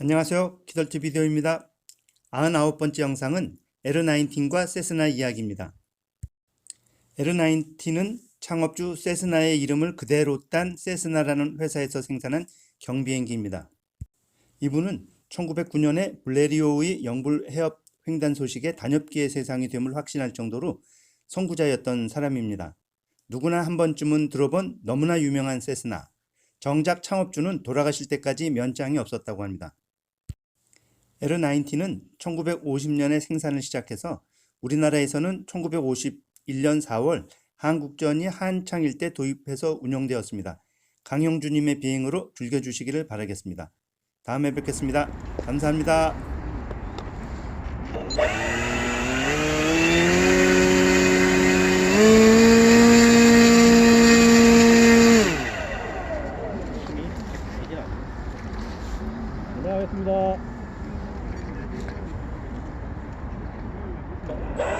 안녕하세요. 키덜트 비디오입니다. 99번째 영상은 에르19과 세스나 이야기입니다. 에르19는 창업주 세스나의 이름을 그대로 딴 세스나라는 회사에서 생산한 경비행기입니다. 이분은 1909년에 블레리오의 영불 해협 횡단 소식에 단엽기의 세상이 됨을 확신할 정도로 선구자였던 사람입니다. 누구나 한 번쯤은 들어본 너무나 유명한 세스나. 정작 창업주는 돌아가실 때까지 면장이 없었다고 합니다. 에르19는 1950년에 생산을 시작해서 우리나라에서는 1951년 4월 한국전이 한창일 때 도입해서 운영되었습니다. 강형주님의 비행으로 즐겨주시기를 바라겠습니다. 다음에 뵙겠습니다. 감사합니다. Yeah.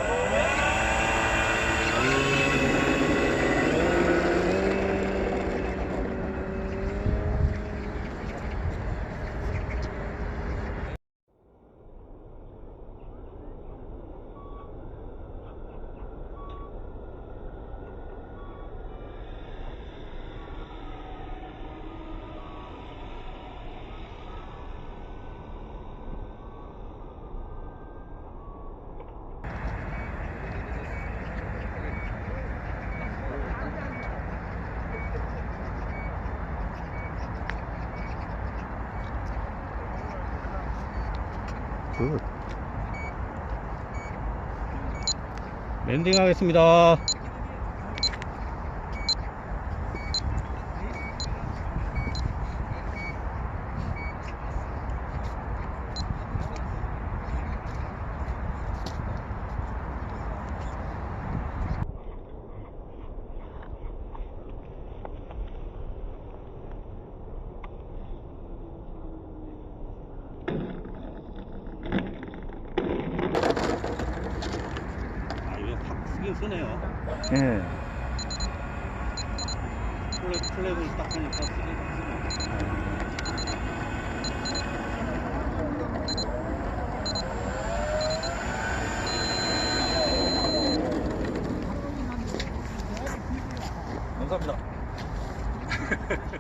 굿. 랜딩 하겠습니다. 팍 쓰긴 쓰네요. 예. 플랩, 플랩을 딱 하니까 쓰긴 쓰네요. 감사합니다.